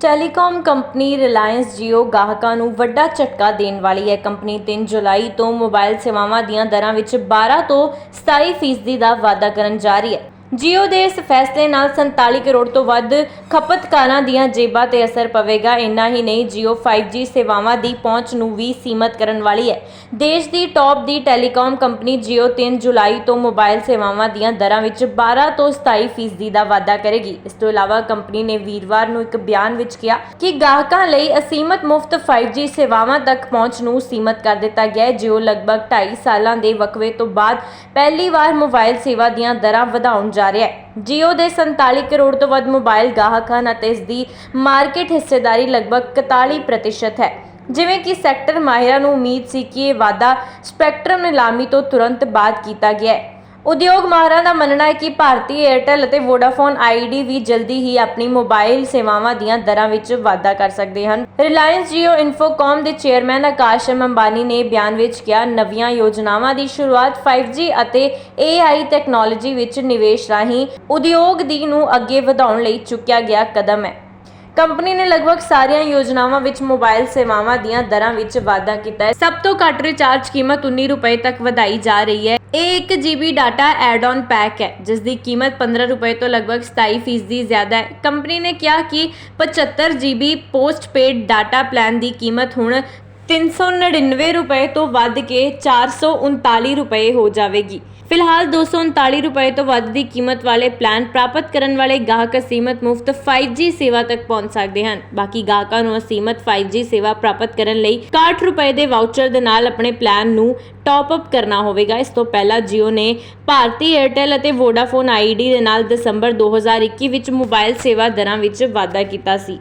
Telecom company Reliance Jio ਗਾਹਕਾਂ ਨੂੰ ਵੱਡਾ ਝਟਕਾ ਦੇਣ ਵਾਲੀ ਹੈ ਕੰਪਨੀ 3 ਜੁਲਾਈ ਤੋਂ ਮੋਬਾਈਲ ਸੇਵਾਵਾਂ ਦੀਆਂ ਦਰਾਂ ਵਿੱਚ 12 ਤੋਂ 27% ਫੀਸਦੀ ਦਾ ਵਾਧਾ ਕਰਨ ਜਾ ਰਹੀ ਹੈ। ਜੀਓ ਦੇ ਇਸ ਫੈਸਲੇ ਨਾਲ 47 ਕਰੋੜ ਤੋਂ ਵੱਧ ਖਪਤਕਾਰਾਂ ਦੀਆਂ ਜੇਬਾਂ ਤੇ ਅਸਰ ਪਵੇਗਾ। ਇੰਨਾ ਹੀ ਨਹੀਂ Jio 5G ਸੇਵਾਵਾਂ ਦੀ ਪਹੁੰਚ ਨੂੰ ਵੀ ਸੀਮਤ ਕਰਨ ਵਾਲੀ ਹੈ। ਦੇਸ਼ ਦੀ ਟੌਪ ਦੀ ਟੈਲੀਕਾਮ ਕੰਪਨੀ ਜੀਓ 3 ਜੁਲਾਈ ਤੋਂ ਮੋਬਾਈਲ ਸੇਵਾਵਾਂ ਦੀਆਂ ਦਰਾਂ ਵਿੱਚ 12 ਤੋਂ 27% ਫੀਸਦੀ ਦਾ ਵਾਧਾ ਕਰੇਗੀ। ਇਸ ਤੋਂ ਇਲਾਵਾ ਕੰਪਨੀ ਨੇ ਵੀਰਵਾਰ ਨੂੰ ਇੱਕ ਬਿਆਨ ਵਿੱਚ ਕਿਹਾ ਕਿ ਗਾਹਕਾਂ ਲਈ ਅਸੀਮਤ ਮੁਫਤ 5G ਸੇਵਾਵਾਂ ਤੱਕ ਪਹੁੰਚ ਨੂੰ ਸੀਮਤ ਕਰ ਦਿੱਤਾ ਗਿਆ ਹੈ। Jio ਲਗਭਗ 2.5 ਸਾਲਾਂ ਦੇ ਵਕਫੇ ਤੋਂ ਬਾਅਦ ਪਹਿਲੀ ਵਾਰ ਮੋਬਾਈਲ ਸੇਵਾ ਦੀਆਂ ਦਰਾਂ ਵਧਾਉਣ ਜਾ ਰਿਹਾ ਹੈ। Jio ਦੇ 47 ਕਰੋੜ ਤੋਂ ਵੱਧ ਮੋਬਾਈਲ ਗਾਹਕ ਹਨ ਅਤੇ ਇਸ ਦੀ ਮਾਰਕੀਟ ਹਿੱਸੇਦਾਰੀ ਲਗਭਗ 41% ਹੈ। ਜਿਵੇਂ ਕਿ ਸੈਕਟਰ ਮਾਹਿਰਾਂ ਨੂੰ ਉਮੀਦ ਸੀ ਕਿ ਇਹ ਵਾਧਾ ਸਪੈਕਟਰਮ ਨਿਲਾਮੀ ਤੋਂ ਤੁਰੰਤ ਬਾਅਦ ਕੀਤਾ ਗਿਆ ਹੈ। ਉਦਯੋਗ ਮਾਹਰਾਂ ਦਾ ਮੰਨਣਾ ਹੈ ਕਿ ਭਾਰਤੀ ਏਅਰਟੈਲ ਅਤੇ ਵੋਡਾਫੋਨ ਆਈਡੀ ਵੀ ਜਲਦੀ ਹੀ ਆਪਣੀ ਮੋਬਾਈਲ ਸੇਵਾਵਾਂ ਦੀਆਂ ਦਰਾਂ ਵਿੱਚ ਵਾਧਾ ਕਰ ਸਕਦੇ ਹਨ। ਰਿਲਾਇੰਸ Jio ਇਨਫੋਕਾਮ ਦੇ ਚੇਅਰਮੈਨ ਆਕਾਸ਼ ਅੰਬਾਨੀ ਨੇ ਬਿਆਨ ਵਿੱਚ ਕਿਹਾ, ਨਵੀਆਂ ਯੋਜਨਾਵਾਂ ਦੀ ਸ਼ੁਰੂਆਤ 5G ਅਤੇ AI ਟੈਕਨੋਲੋਜੀ ਵਿੱਚ ਨਿਵੇਸ਼ ਰਾਹੀਂ ਉਦਯੋਗ ਦੀ ਨੂੰ ਅੱਗੇ ਵਧਾਉਣ ਲਈ ਚੁੱਕਿਆ ਗਿਆ ਕਦਮ ਹੈ। ਕੰਪਨੀ ਨੇ ਲਗਭਗ ਸਾਰੀਆਂ ਯੋਜਨਾਵਾਂ ਵਿੱਚ ਮੋਬਾਈਲ ਸੇਵਾਵਾਂ ਦੀਆਂ ਦਰਾਂ ਵਿੱਚ ਵਾਧਾ ਕੀਤਾ ਹੈ। ਸਭ ਤੋਂ ਘੱਟ ਰਿਚਾਰਜ ਕੀਮਤ 19 ਰੁਪਏ ਤੱਕ ਵਧਾਈ ਜਾ ਰਹੀ ਹੈ। ਇਹ 1 GB data add on pack ਹੈ ਜਿਸ ਦੀ ਕੀਮਤ 15 ਰੁਪਏ ਤੋਂ ਲਗਭਗ 27 ਫੀਸਦੀ ਜ਼ਿਆਦਾ ਹੈ। ਕੰਪਨੀ ਨੇ ਕਿਹਾ ਕਿ 75 GB ਪੋਸਟਪੇਡ ਡਾਟਾ ਪਲਾਨ ਦੀ ਕੀਮਤ ਹੁਣ 399 ਰੁਪਏ ਤੋਂ ਵੱਧ ਕੇ 439 ਰੁਪਏ ਹੋ ਜਾਵੇਗੀ। ਫਿਲਹਾਲ 239 ਰੁਪਏ ਤੋਂ ਵੱਧ ਦੀ ਕੀਮਤ ਵਾਲੇ ਪਲਾਨ ਪ੍ਰਾਪਤ ਕਰਨ ਵਾਲੇ ਗਾਹਕ ਅਸੀਮਤ ਮੁਫਤ 5G ਸੇਵਾ ਤੱਕ ਪਹੁੰਚ ਸਕਦੇ ਹਨ। ਬਾਕੀ ਗਾਹਕਾਂ ਨੂੰ ਅਸੀਮਤ 5G ਸੇਵਾ ਪ੍ਰਾਪਤ ਕਰਨ ਲਈ 61 ਰੁਪਏ ਦੇ ਵਾਊਚਰ ਦੇ ਨਾਲ ਆਪਣੇ ਪਲਾਨ ਨੂੰ ਟਾਪ ਅਪ ਕਰਨਾ ਹੋਵੇਗਾ। ਇਸ ਤੋਂ ਪਹਿਲਾਂ Jio ਨੇ ਭਾਰਤੀ ਏਅਰਟੈਲ ਅਤੇ ਵੋਡਾਫੋਨ ਆਈਡੀ ਦੇ ਨਾਲ ਦਸੰਬਰ 2021 ਵਿੱਚ ਮੋਬਾਈਲ ਸੇਵਾ ਦਰਾਂ ਵਿੱਚ ਵਾਧਾ ਕੀਤਾ ਸੀ।